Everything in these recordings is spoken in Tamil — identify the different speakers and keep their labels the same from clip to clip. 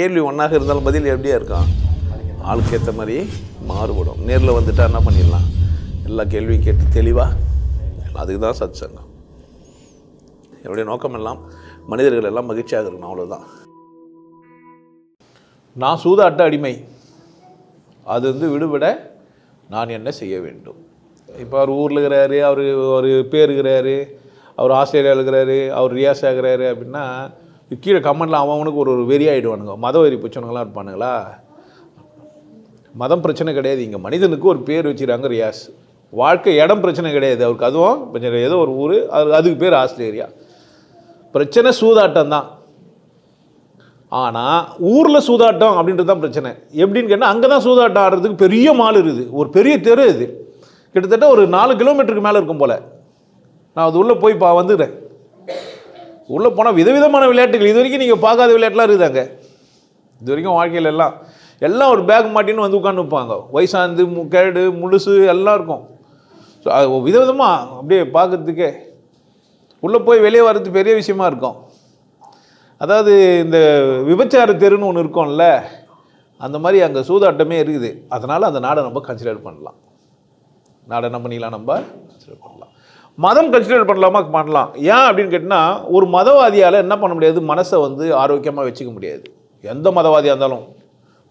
Speaker 1: கேள்வி ஒன்றாக இருந்தாலும் பதில் எப்படியா இருக்கும்? ஆளுக்கு ஏற்ற மாதிரி மாறுபடும். நேரில் வந்துட்டால் என்ன பண்ணிடலாம்? எல்லா கேள்வியும் கேட்டு தெளிவாக அதுக்கு தான் சத் சங்கம் என்னுடைய நோக்கம் எல்லாம் மனிதர்கள் எல்லாம் மகிழ்ச்சியாக இருக்கணும் அவ்வளோதான் நான் சூதாட்ட அடிமை. அது வந்து விடுபட நான் என்ன செய்ய வேண்டும்? இப்போ அவர் ஊரில் இருக்கிறாரு அவர் ஒரு பேர் இருக்கிறாரு அவர் ஆஸ்திரேலியா இருக்கிறாரு அவர் ரியாஸ் ஆகிறாரு அப்படின்னா கீழே கமெண்டில் அவனுக்கு ஒரு ஒரு வெறி ஆகிடுவானுங்க மத வெறி பிடிச்சவனுங்களாம் இருப்பானுங்களா? மதம் பிரச்சனை கிடையாது. இங்கே மனிதனுக்கு ஒரு பேர் வச்சுக்கிறாங்க ரியாஸ். வாழ்க்கை இடம் பிரச்சனை கிடையாது. அவருக்கு அதுவும் கொஞ்சம் ஏதோ ஒரு ஊர் அது அதுக்கு பேர் ஆஸ்திரேலியா. பிரச்சனை சூதாட்டம் தான். ஆனால் ஊரில் சூதாட்டம் அப்படின்றது தான் பிரச்சனை. எப்படின்னு கேட்டால் அங்கே தான் சூதாட்டம் ஆடுறதுக்கு பெரிய மால் இருக்குது. ஒரு பெரிய தெரு இது. கிட்டத்தட்ட ஒரு நாலு கிலோமீட்டருக்கு மேலே இருக்கும் போல். நான் அது உள்ளே போய் பா வந்துடுறேன். உள்ளே போனால் விதவிதமான விளையாட்டுகள். இது வரைக்கும் நீங்கள் பார்க்காத விளையாட்டுலாம் இருக்குது அங்கே இது வரைக்கும் வாழ்க்கையில் எல்லாம் எல்லாம் ஒரு பேக் மாட்டின்னு வந்து உட்காந்து வைப்பாங்க வயசாந்து மு கேடு முழுசு எல்லாம் இருக்கும். ஸோ அது விதவிதமாக அப்படியே பார்க்கறதுக்கே. உள்ளே போய் வெளியே வர்றது பெரிய விஷயமா இருக்கும். அதாவது இந்த விபச்சார தெருன்னு ஒன்று இருக்கும்ல அந்த மாதிரி அங்கே சூதாட்டமே இருக்குது. அதனால் அந்த நாடை நம்ம கன்சிடர் பண்ணலாம். நாடை என்ன பண்ணிக்கலாம் நம்ம கன்சிடர் பண்ணலாம். மதம் கன்சிடர் பண்ணலாமா? பண்ணலாம். ஏன் அப்படின்னு கேட்டிங்கன்னா ஒரு மதவாதியால் என்ன பண்ண முடியாது? மனசை வந்து ஆரோக்கியமாக வச்சுக்க முடியாது. எந்த மதவாதியாக இருந்தாலும்.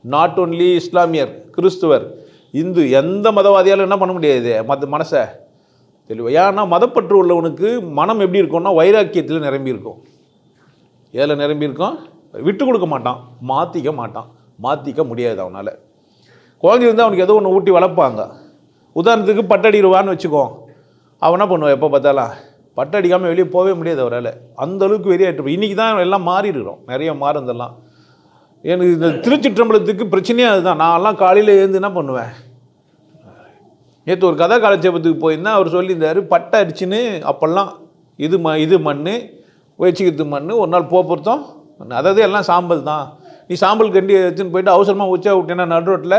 Speaker 1: நாட் ஒன்லி இஸ்லாமியர் கிறிஸ்துவர் இந்து எந்த மதவாதியாலும் என்ன பண்ண முடியாது? மத மனசை தெளிவா. ஏன்னா மதப்பற்று உள்ளவனுக்கு மனம் எப்படி இருக்கும்னா வைராக்கியத்தில் நிரம்பி இருக்கும். ஏதில் நிரம்பி இருக்கும்? விட்டு கொடுக்க மாட்டான். மாற்றிக்க மாட்டான். மாற்றிக்க முடியாது அவனால். குழந்தை இருந்தால் அவனுக்கு ஏதோ ஒன்று ஊட்டி வளர்ப்பாங்க. உதாரணத்துக்கு பட்டடிடுவான்னு வச்சுக்கோ. அவன் என்ன பண்ணுவான்? எப்போ பார்த்தாலும் பட்டடிக்காமல் வெளியே போகவே முடியாது அவரால். அந்தளவுக்கு அளவுக்கு இன்றைக்கி தான் எல்லாம் மாறிடுறோம் நிறைய மாறுந்தெல்லாம் எனக்கு இந்த திருச்சிற்றம்பலத்துக்கு பிரச்சனையே அதுதான். நான்லாம் காலையில் எழுந்து என்ன பண்ணுவேன்? நேற்று ஒரு கதா காலட்சேபத்துக்கு போயிருந்தேன். அவர் சொல்லியிருந்தார் பட்டை அடிச்சுன்னு அப்போல்லாம் இது ம இது மண் வச்சுக்கிறது மண் ஒரு நாள் போப்புறதும் அதாவது எல்லாம் சாம்பல் தான். நீ சாம்பல் கண்டி எடுத்துன்னு போயிட்டு அவசரமாக உச்சா விட்டேன்னா நடு ரோட்டில்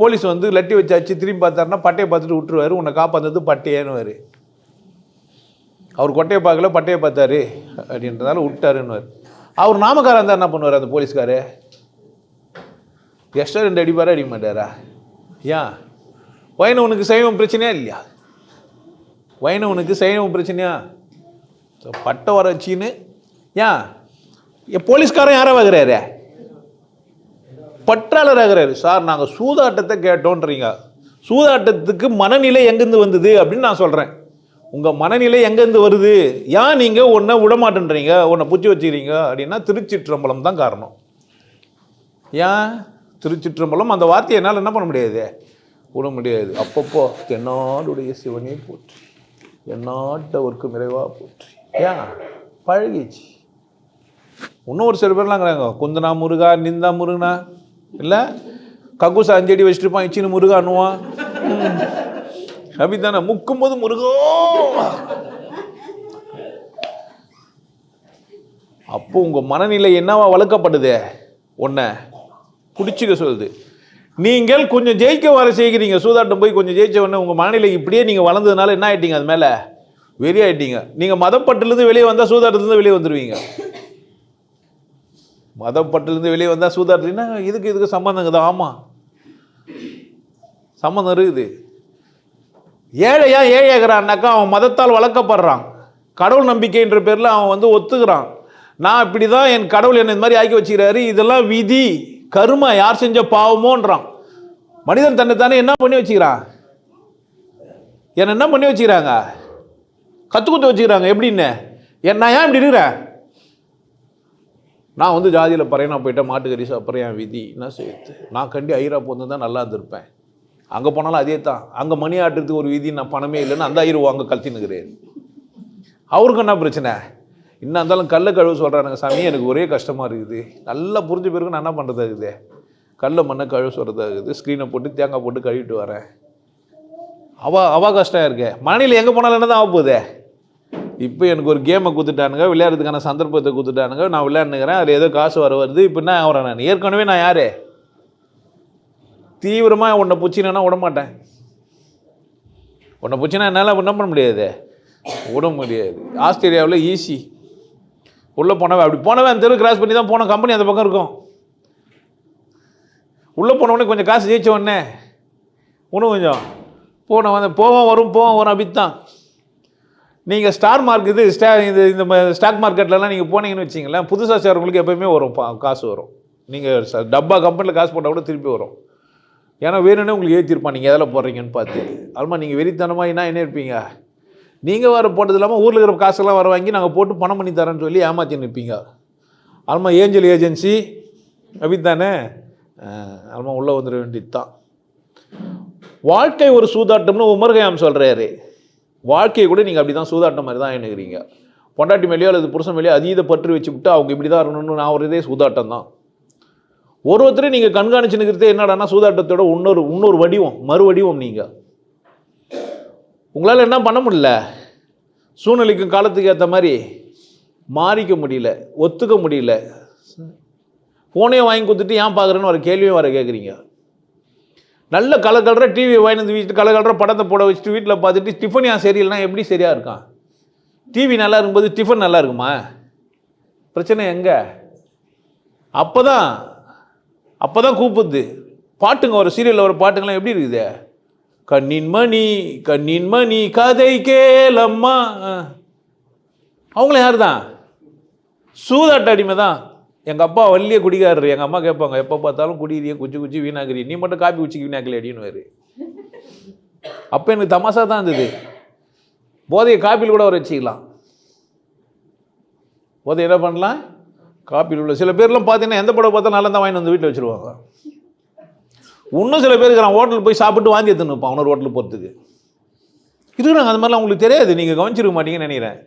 Speaker 1: போலீஸ் வந்து லட்டி வச்சாச்சு திரும்பி பார்த்தாருன்னா பட்டையை பார்த்துட்டு விட்டுருவாரு. உன்னை காப்பாந்தது பட்டையேன்னு அவர் கொட்டையை பார்க்கல பட்டையை பார்த்தாரு. அப்படின்றதால விட்டாருன்னுவார். அவர் நாமக்காரன் இருந்தால் என்ன பண்ணுவார் அந்த போலீஸ்காரு? எக்ஸ்ட்ரா ரெண்டு அடிப்பாரா அடிக்க மாட்டாரா? ஏன்? வைணவனுக்கு சைவம் பிரச்சனையா இல்லையா? வைணவனுக்கு சைவம் பிரச்சனையா? பட்டை வர வச்சின்னு ஏன்? என் போலீஸ்காரன் யாராக வாங்குறாரு பற்றாளர் ஆகிறாரு. சார் நாங்கள் சூதாட்டத்தை கேட்டோன்றீங்க. சூதாட்டத்துக்கு மனநிலை எங்கேருந்து வந்தது? அப்படின்னு நான் சொல்கிறேன் உங்கள் மனநிலை எங்கேருந்து வருது? ஏன் நீங்கள் ஒன்றை விடமாட்டேன்றீங்க? ஒன்றை புச்சி வச்சுக்கிறீங்க? அப்படின்னா திருச்சிற்றம்பலம் தான் காரணம். ஏன்? திருச்சிற்றம்பலம் அந்த வார்த்தையை என்னால் என்ன பண்ண முடியாது? விட முடியாது. அப்பப்போ தென்னாடுடைய சிவனே போற்றி. எந்நாட்டவர்க்கு நிறைவாக போற்றி. ஏன்? பழகிச்சு இன்னும் ஒரு சில பேர்லாம் குந்தனா முருகா நிந்தா முருகனா இல்லை? கக்கூசா அஞ்சடி வச்சுட்டுப்பான் இச்சின்னு முருகான்னுவான் ம். அப்படித்தானே? முக்கும் போது முருகோ. அப்போ உங்கள் மனநிலை என்னவா வளர்க்கப்படுது? ஒன்றை பிடிச்சிக்க சொல்லுது. நீங்கள் கொஞ்சம் ஜெயிக்க வர செய்கிறீங்க. சூதாட்டம் போய் கொஞ்சம் ஜெயிச்ச உடனே உங்கள் மனநிலை இப்படியே நீங்கள் வளர்ந்ததுனால என்ன ஆகிட்டீங்க அது மேலே? வெறி ஆயிட்டீங்க. நீங்கள் மதப்பட்டிலேருந்து வெளியே வந்தால் சூதாட்டத்துலேருந்து வெளியே வந்துடுவீங்க மதப்பட்டிலிருந்து வெளியே வந்தால் சூதாட்டம்னா இதுக்கு இதுக்கு சம்மந்தங்க ஆமாம் சம்மந்தம் இருக்குது. ஏழையா ஏழையாகிறான்னாக்கா அவன் மதத்தால் வளர்க்கப்படுறான். கடவுள் நம்பிக்கைன்ற பேரில் அவன் வந்து ஒத்துக்கிறான். நான் இப்படி தான் என் கடவுள் என்னை இந்த மாதிரி ஆக்கி வச்சுக்கிறாரு. இதெல்லாம் விதி கருமை யார் செஞ்ச பாவமோன்றான். மனிதன் தன்னை தானே என்ன பண்ணி வச்சுக்கிறான்? என்னை என்ன பண்ணி வச்சுக்கிறாங்க? கற்றுக்குத்து வச்சுக்கிறாங்க. எப்படின்னு? என்ன ஏன் இப்படி இருக்கிறேன்? நான் வந்து ஜாதியில் பறையனா போயிட்டேன் மாட்டுக்கறி சாப்பிட்றேன் என் விதி. என்ன செய்யுது நான் கண்டி ஐரா போந்து தான் நல்லா இருந்திருப்பேன். அங்கே போனாலும் அதே தான் அங்கே மணி ஆட்டுறதுக்கு ஒரு விதி நான் பணமே இல்லைன்னு அந்த ஐரோ அங்கே கழத்தினுக்கிறேன் அவருக்கு என்ன பிரச்சனை? இன்னும் இருந்தாலும் கல்லை கழுவு சொல்கிறானுங்க சாமி எனக்கு ஒரே கஷ்டமாக இருக்குது. நல்லா புரிஞ்ச பிறகு நான் என்ன பண்ணுறது இருக்குது கல்லை மண்ணை கழுவு சொல்கிறதா இருக்குது ஸ்க்ரீனை போட்டு தேங்காய் போட்டு கழுவிட்டு வரேன். அவ அவ கஷ்டம் இருக்கே. மனையில் எங்கே போனாலும் என்ன தான் ஆக இப்போ எனக்கு ஒரு கேமை கொடுத்துட்டானுங்க விளையாடுறதுக்கான சந்தர்ப்பத்தை கொடுத்துட்டானுங்க நான் விளையாடுனுக்கிறேன் அதில் ஏதோ காசு வர வருது இப்போ என்ன ஆகிறேன் நான்? ஏற்கனவே நான் யார்? தீவிரமாக உன்னை பிடிச்சினா விட மாட்டேன். உன்னை பிடிச்சினா என்னால் என்ன பண்ண முடியாது? விட முடியாது. ஆஸ்திரேலியாவில் ஈஸி உள்ளே போனவன் அப்படி போனவன் அந்த தெரு கிராஸ் பண்ணி தான் போன கம்பெனி அந்த பக்கம் இருக்கும். உள்ளே போனவொடனே கொஞ்சம் காசு ஜெயிச்ச உடனே இன்னும் கொஞ்சம் போன வந்து போவோம் வரும் போவோம் வரும் அப்படித்தான். நீங்கள் ஸ்டார் மார்க் இது ஸ்டா இது இந்த ஸ்டாக் மார்க்கெட்லலாம் நீங்கள் போனீங்கன்னு வச்சிங்களேன் புதுசாக சேர்றவங்களுக்கு எப்போயுமே வரும் காசு வரும். நீங்கள் டப்பா கம்பெனியில் காசு போட்டால் கூட திருப்பி வரும். ஏன்னா வேணும்னே உங்களுக்கு ஏற்றிருப்பான் நீங்கள் எதில் போடுறீங்கன்னு பார்த்து. அதுமா நீங்கள் வெறித்தனமாக என்ன என்ன இருப்பீங்க நீங்கள் வர போட்டது இல்லாமல் ஊரில் இருக்கிற காசெல்லாம் வர வாங்கி நாங்கள் போட்டு பணம் பண்ணி தரேன்னு சொல்லி ஏமாற்றி நிற்பீங்க. அதுமா ஏஞ்சல் ஏஜென்சி அப்படித்தானே? அதுமா உள்ளே வந்துட வேண்டியது தான் வாழ்க்கை ஒரு சூதாட்டம்னு உமர்கயாம் சொல்கிறாரு வாழ்க்கையை கூட நீங்கள் அப்படி தான் சூதாட்டம் மாதிரி தான் எண்ணுகிறீங்க. பொண்டாட்டி மேலேயோ அல்லது புருஷன் மேலேயோ அதீத பற்று வச்சு விட்டு அவங்க இப்படி தான் இருக்கணும்னு நான் ஒரு இதே சூதாட்டம் தான். ஒரு ஒருத்தரையும் நீங்கள் கண்காணிச்சு நிற்கிறதே என்னடான்னா சூதாட்டத்தோட இன்னொரு இன்னொரு வடிவம் மறு வடிவம் நீங்கள் உங்களால் என்ன பண்ண முடியல? சூழ்நிலைக்கும் காலத்துக்கு ஏற்ற மாதிரி மாறிக்க முடியல ஒத்துக்க முடியல. ஃபோனே வாங்கி கொடுத்துட்டு ஏன் பார்க்குறேன்னு ஒரு கேள்வியும் வர கேட்குறீங்க நல்ல கலர் டிவி வாங்கி வந்து வீட்டு கலர் படத்தை போட வச்சுட்டு வீட்டில் பார்த்துட்டு டிஃபன் ஏன் சரியில்லைனா எப்படி சரியாக இருக்கான் டிவி நல்லா இருக்கும்போது டிஃபன் நல்லா இருக்குமா? பிரச்சனை எங்கே? அப்போ தான் அப்போ தான் கூப்பிடுது. பாட்டுங்க ஒரு சீரியலில் ஒரு பாட்டுங்களாம் எப்படி இருக்குது? கண்ணின் மணி கண்ணின் மணி கதை கேளம்மா. அவங்களும் யார் தான் சூதாட்ட அடிமை தான் எங்கள் அப்பா வள்ளியே குடிக்காரரு எங்கள் அம்மா கேட்பாங்க எப்போ பார்த்தாலும் குடிக்கிறியே குச்சி குச்சி வீணாக்குறீ நீ மட்டும் காப்பி குச்சி வீணாக்கல வேறு அப்போ எனக்கு தமாசா தான் இருந்தது. போதையை காப்பியில் கூட வர வச்சுக்கலாம். போதை என்ன பண்ணலாம்? காப்பியில் உள்ள சில பேர்லாம் பார்த்தீங்கன்னா எந்த படம் பார்த்தா நல்லா தான் வாங்கி வந்து வீட்டில் வச்சுருவாங்க. இன்னும் சில பேருக்கு நான் ஹோட்டலுக்கு போய் சாப்பிட்டு வாந்தி எடுத்துன்னு இருப்பான். இன்னொரு ஹோட்டலுக்கு போகிறதுக்கு இருக்கிறாங்க அது மாதிரிலாம் உங்களுக்கு தெரியாது. நீங்கள் கவனிச்சிருக்க மாட்டீங்கன்னு நினைக்கிறேன்.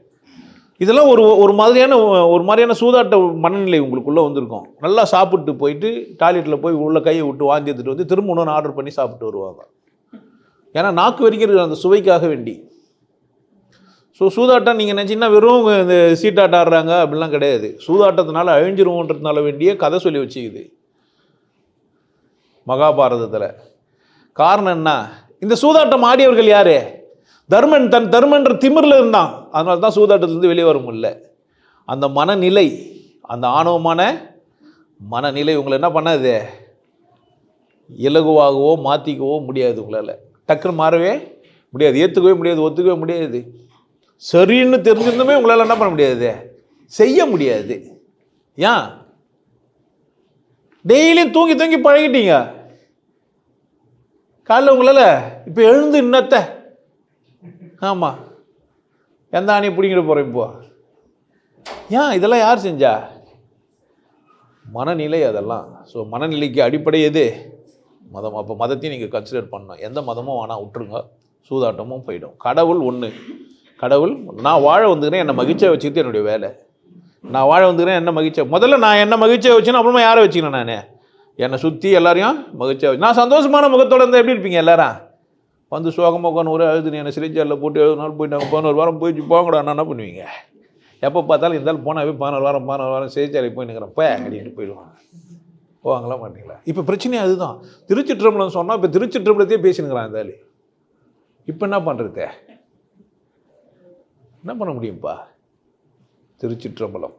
Speaker 1: இதெல்லாம் ஒரு ஒரு மாதிரியான ஒரு மாதிரியான சூதாட்ட மனநிலை உங்களுக்குள்ளே வந்திருக்கும். நல்லா சாப்பிட்டு போயிட்டு டாய்லெட்டில் போய் உள்ள கையை விட்டு வாந்தி எடுத்துகிட்டு வந்து திரும்ப ஒன்று ஆர்டர் பண்ணி சாப்பிட்டு வருவாங்க. ஏன்னா நாக்கு வரைக்கும் இருக்கிற அந்த சுவைக்காக வேண்டி. ஸோ சூதாட்டம் நீங்கள் நினச்சிங்கன்னா வெறும் இந்த சீட்டாட்டம் ஆடுறாங்க அப்படிலாம் கிடையாது. சூதாட்டத்தினால அழிஞ்சிருவோன்றதுனால வேண்டிய கதை சொல்லி வச்சுக்குது. மகாபாரதத்தில். காரணம் என்ன? இந்த சூதாட்டம் ஆடியவர்கள் யாரு? தர்மன் தன் தர்மன்ற திமிரில் இருந்தான். அதனால தான் சூதாட்டத்திலேருந்து வெளியே வர முடியல. அந்த மனநிலை அந்த ஆணவமான மனநிலை உங்களை என்ன பண்ணாது? இலகுவாகவோ மாற்றிக்கவோ முடியாது உங்களால். டக்குன்னு மாறவே முடியாது. ஏற்றுக்கவே முடியாது ஒத்துக்கவே முடியாது. சரின்னு தெரிஞ்சிருந்துமே உங்களால் என்ன பண்ண முடியாது? செய்ய முடியாது. ஏன்? டெய்லியும் தூங்கி தூங்கி பழகிட்டீங்க. காலைல உங்களால் இப்போ எழுந்து இன்னத்தை ஆமாம் எந்த ஆணையை பிடிங்கிட்டு போகிறேன் இப்போ? ஏன் இதெல்லாம் யார் செஞ்சா? மனநிலை அதெல்லாம். ஸோ மனநிலைக்கு அடிப்படை எது? மதம். அப்போ மதத்தையும் நீங்கள் கன்சிடர் பண்ணணும். எந்த மதமும் வேணால் விட்டுருங்க. சூதாட்டமும் போயிடும். கடவுள் ஒன்று கடவுள் நான் வாழ வந்துக்கிறேன் என்னை மகிழ்ச்சியாக வச்சுக்கிட்டு என்னுடைய வேலை. நான் வாழ வந்துக்கிறேன் என்ன மகிழ்ச்சியாக முதல்ல நான் என்ன மகிழ்ச்சியாக வச்சுன்னா அப்புறமா யாரை வச்சுக்கிறேன் நான்? என்னை சுற்றி எல்லாரையும் மகிழ்ச்சியாக வச்சு நான் சந்தோஷமான முகத்தோடு இருந்தால் எப்படி இருப்பீங்க எல்லாரும்? வந்து சோகமாக உட்காந்து ஒரே அழுது என்னை சிறைச்சாலில் போட்டு எழுபது நாள் போயிட்டாங்க பதினோரு வாரம் போயிட்டு போங்கடா நான் என்ன பண்ணுவீங்க? எப்போ பார்த்தாலும் இருந்தாலும் போனாவே பதினோரு வாரம் பதினோரு வாரம் சிறைச்சாலைக்கு போய் அப்படின்னு அப்படின்ட்டு போயிடுவாங்க போவாங்களா மாட்டீங்களா? இப்போ பிரச்சனையே அதுதான். திருச்சிற்றம்பலம் சொன்னால் இப்போ திருச்சிற்றம்பலத்தையே பேசினுக்கிறான் இந்த இப்போ என்ன பண்ணுறது என்ன பண்ண முடியும்ப்பா திருச்சிற்றம்பலம்.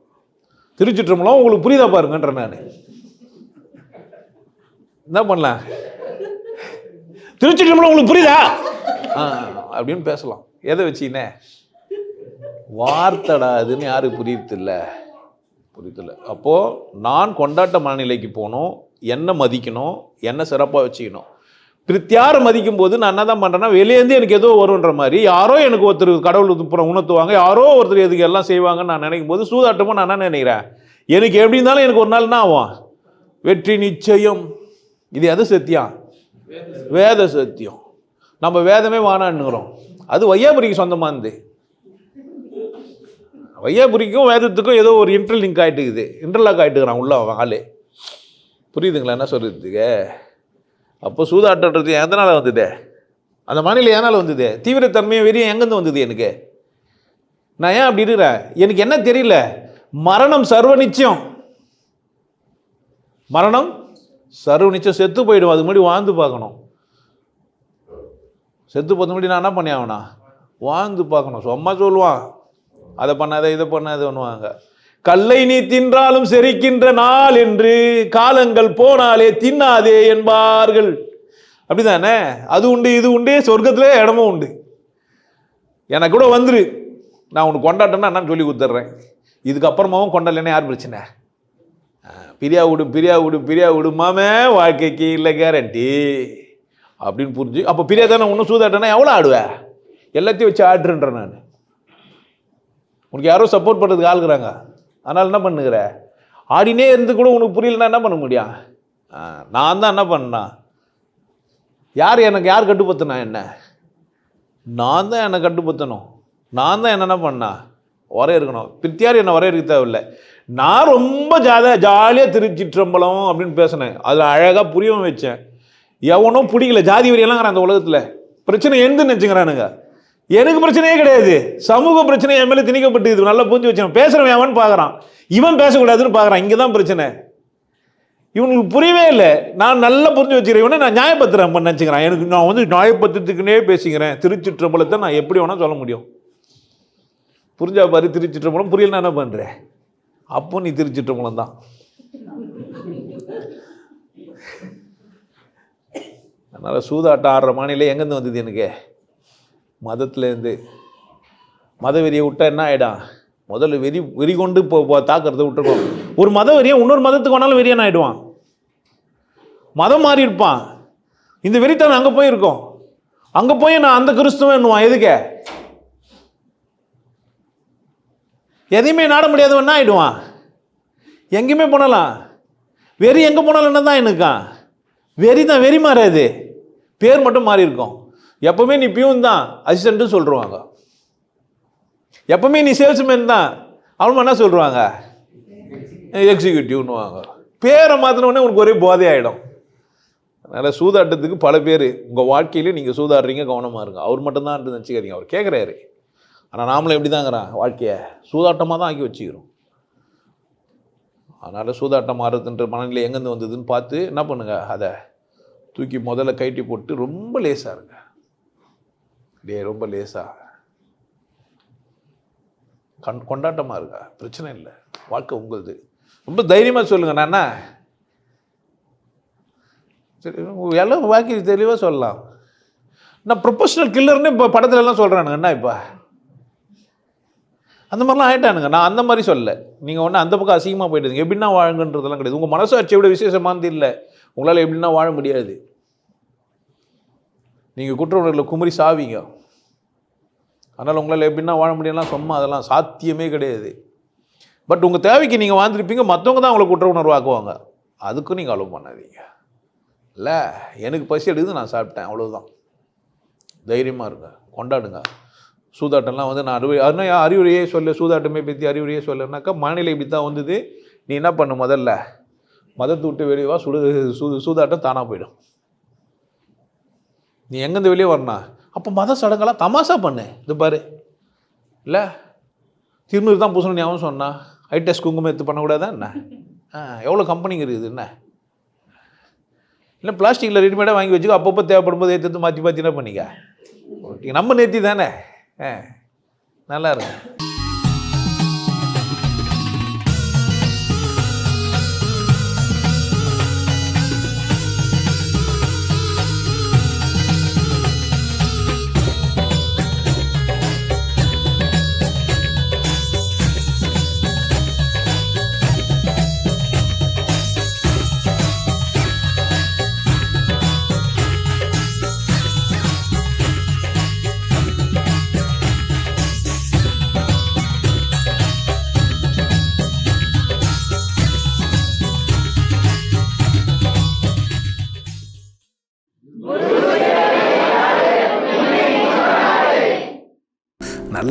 Speaker 1: திருச்சிற்றம்பலம் உங்களுக்கு புரியுதா பாருங்கன்ற நான். என்ன பண்ணலாம்? திருச்சிற்றம்பலம் உங்களுக்கு புரியுதா? ஆ அப்படின்னு பேசலாம். எதை வச்சுனே? வார்த்தடா அதுன்னு யாருக்கு புரியுதில்ல புரியுதில்ல அப்போது நான் கொண்டாட்ட மனநிலைக்கு போகணும் என்ன மதிக்கணும் என்ன சிறப்பாக வச்சுக்கணும். பிரித்தியார் மதிக்கும் போது நான் என்ன தான் பண்ணுறேன்னா வெளியேந்து எனக்கு ஏதோ வரும்ன்ற மாதிரி யாரோ எனக்கு ஒருத்தர் கடவுள் புறம் உணர்த்துவாங்க யாரோ ஒருத்தர் எதுக்கு எல்லாம் செய்வாங்கன்னு நான் நினைக்கும் போது சூதாட்டமும் நான் என்ன நினைக்கிறேன்? எனக்கு எப்படி இருந்தாலும் எனக்கு ஒரு நாள் என்ன ஆகும்? வெற்றி நிச்சயம். இது எது சத்தியம்? வேத சத்தியம். நம்ம வேதமே வானான்னுக்கிறோம் அது வையாபுரிக்கு சொந்தமாக வையாபுரிக்கும் வேதத்துக்கும் ஏதோ ஒரு இன்டர்லிங்க் ஆகிட்டுக்குது இன்டர்லாக் ஆகிட்டுக்கிறான் உள்ள அவன் ஆளு. புரியுதுங்களா? என்ன சொல்கிறதுக்கு அப்போ சூதாட்டன்றது எதனால் வந்தது? அந்த மாநிலம் ஏனால் வந்தது? தீவிரத்தன்மையும் வெறியும் எங்கேருந்து வந்தது எனக்கு? நான் ஏன் அப்படி இருக்கிறேன்? எனக்கு என்ன தெரியல. மரணம் சர்வ நிச்சயம். மரணம் சர்வ நிச்சயம் செத்து போயிடும் அது முன்னாடி வாழ்ந்து பார்க்கணும். செத்து போது முன்னாடி நான் என்ன பண்ணி ஆகணும் வாழ்ந்து பார்க்கணும். சும்மா சொல்லுவான். அதை பண்ணாத இதை பண்ணாத பண்ணுவாங்க கல்லை நீ தின்றாலும் செரிக்கின்ற நாள் என்று காலங்கள் போனாலே தின்னாதே என்பார்கள். அப்படிதானே? அது உண்டு இது உண்டு சொர்க்கத்திலே இடமும் உண்டு. எனக்கு கூட வந்துரு. நான் உனக்கு கொண்டாட்டம்னா என்னன்னு சொல்லி கொடுத்துட்றேன். இதுக்கப்புறமாவும் கொண்டாடலன்னா யார் பிரச்சனை? பிரியா விடு பிரியா விடு பிரியா விடுமாமே வாழ்க்கைக்கு இல்லை கேரண்டி அப்படின்னு புரிஞ்சு அப்போ பிரியா தானே ஒன்றும் சூதாட்டனா எவ்வளோ ஆடுவேன் எல்லாத்தையும் வச்சு ஆடுறேன்றேன் நான். உனக்கு யாரோ சப்போர்ட் பண்ணுறதுக்கு ஆளுக்குறாங்க அதனால் என்ன பண்ணுகிற? ஆடினே இருந்து கூட உனக்கு புரியலன்னா என்ன பண்ண முடியும்? நான் தான் என்ன பண்ணேன் யார் எனக்கு யார் கட்டுப்படுத்தினா என்ன? நான் தான் என்னை கட்டுப்படுத்தணும். நான் தான் என்னென்ன பண்ணா வரைய இருக்கணும். பிரித்தியார் என்னை வரைய இருக்க தேவையில்லை. நான் ரொம்ப ஜாத ஜாலியாக திருச்சிற்றம்பலம் அப்படின்னு பேசினேன். அதில் அழகாக புரியவும் வச்சேன். எவனும் பிடிக்கல. ஜாதி வரியெல்லாம் அந்த உலகத்தில். பிரச்சனை எந்து நினச்சிக்கிறானுங்க. எனக்கு பிரச்சனையே கிடையாது. சமூக பிரச்சனை என் மேலே திணிக்கப்பட்டு இது நல்லா புரிஞ்சு வச்சேன் பேசுகிறவன் எவன் பார்க்குறான் இவன் பேசக்கூடாதுன்னு பார்க்குறான் இங்கே தான் பிரச்சனை. இவனுக்கு புரியவே இல்லை. நான் நல்லா புரிஞ்சு வச்சுக்கிறேன். இவனை நான் பண்ண நினச்சிக்கிறேன். எனக்கு நான் வந்து நியாயப்பத்திரத்துக்குன்னே பேசிக்கிறேன். திருச்சிற்றம்பலத்தை நான் எப்படி வேணால் சொல்ல முடியும். புரிஞ்சா பாரு திருச்சிற்றம்பலம் புரியல என்ன பண்ணுறேன் அப்போ நீ திருச்சிற்றம்பலம் தான் அதனால் சூதாட்டம் ஆடுற மாநிலம் எங்கேருந்து வந்தது எனக்கு? மதத்துலேருந்து. மத வெறியை விட்டால் என்ன ஆகிடும் முதல்ல வெறி வெறி கொண்டு இப்போ தாக்கிறத விட்டுருக்கோம். ஒரு மத வெறியை இன்னொரு மதத்துக்கு வேணாலும் வெறியன் ஆகிடுவான் மதம் மாறி இருப்பான். இந்த வெறித்தான் அங்கே போயிருக்கோம். அங்கே போய் நான் அந்த கிறிஸ்துவன்னுவான் எதுக்கு? எதையுமே நாட முடியாதவன் ஆகிடுவான் எங்கேயுமே போனலாம். வெறி எங்கே போனாலும் என்ன தான் எனக்கான் வெறி தான் வெறி மாறாது பேர் மட்டும் மாறி இருக்கும். எப்பவுமே நீ பியூன் தான் அசிஸ்டண்ட்டு சொல்லிடுவாங்க எப்பவுமே நீ சேல்ஸ்மேன் தான். அவனும் என்ன சொல்லுவாங்க? எக்ஸிக்யூட்டிவ்னுவாங்க. பேரை மாற்றினோடனே உனக்கு ஒரே போதை ஆகிடும் அதனால் சூதாட்டத்துக்கு பல பேர் உங்கள் வாழ்க்கையில நீங்கள் சூதாடுறீங்க கவனமாக இருங்க. அவர் மட்டும்தான் நினச்சிக்காதீங்க. அவர் கேட்குறாரு ஆனால் நாமளும் எப்படி தாங்கிறான் வாழ்க்கையை சூதாட்டமாக தான் ஆக்கி வச்சுக்கிறோம். அதனால் சூதாட்டம் மாறுதுன்ற மனநிலை எங்கேருந்து வந்ததுன்னு பார்த்து என்ன பண்ணுங்க? அதை தூக்கி முதல்ல கைட்டி போட்டு ரொம்ப லேசாக இருங்க. டே ரொம்ப லேசாக கண் கொண்டாட்டமாக இருக்கா பிரச்சனை இல்லை. வாழ்க்கை உங்களுது. ரொம்ப தைரியமாக சொல்லுங்கள் நான் என்ன? சரி எல்லாம் வாக்கி தெளிவாக சொல்லலாம். நான் ப்ரொஃபஷனல் கில்லர்னு இப்போ படத்துல எல்லாம் சொல்கிறானுங்க என்ன இப்போ? அந்த மாதிரிலாம் ஆகிட்டானுங்க நான் அந்த மாதிரி சொல்லலை. நீங்கள் ஒன்று அந்த பக்கம் அசிங்கமாக போயிட்டு எப்படின்னா வாழுங்கன்றதெல்லாம் கிடையாது. உங்கள் மனசாட்சியை விட விசேஷமானது இல்லை. உங்களால் எப்படின்னா வாழ முடியாது. நீங்கள் குற்ற உணர்வில் குமரி சாவீங்க. அதனால் உங்களால் எப்படின்னா வாழ முடியலாம் சும்மா அதெல்லாம் சாத்தியமே கிடையாது. பட் உங்கள் தேவைக்கு நீங்கள் வாழ்ந்துருப்பீங்க. மற்றவங்க தான் உங்களை குற்ற உணர்வாக்குவாங்க. அதுக்கும் நீங்கள் அலோவ் பண்ணாதீங்க. இல்லை எனக்கு பசி எடுக்குது நான் சாப்பிட்டேன். அவ்வளோதான் தைரியமாக இருங்க. கொண்டாடுங்க. சூதாட்டம்லாம் வந்து நான் அறிவு அதனால் அறிவுரையே சொல்ல சூதாட்டமே பற்றி அறிவுரையே சொல்லனாக்கா மனநிலை இப்படி தான் வந்தது. நீ என்ன பண்ணு முதல்ல? மதத்தை விட்டு வெளியே வா சுடு சூது சூதாட்டம் தானாக போயிடும். நீ எங்கேருந்து வெளியே வரணும்? அப்போ மத சடங்கெல்லாம் தமாஷா பண்ணு. இது பாரு. இல்லை? திருநூறு தான் பூசணும் ஞாபகம் சொன்னா. ஐடெஸ்ட் குங்குமம் எடுத்து பண்ணக்கூடாதா என்ன? ஆ எவ்வளோ கம்பெனிங்க இருக்குது என்ன? இல்லை பிளாஸ்டிக்கில் ரெடிமேடாக வாங்கி வச்சுக்கோ அப்பப்போ தேவைப்படும் போது எடுத்து மாற்றி மாற்றி என்ன பண்ணிக்க? ஓகே நம்ம நேர்த்தி தானே நல்லா இருக்கும்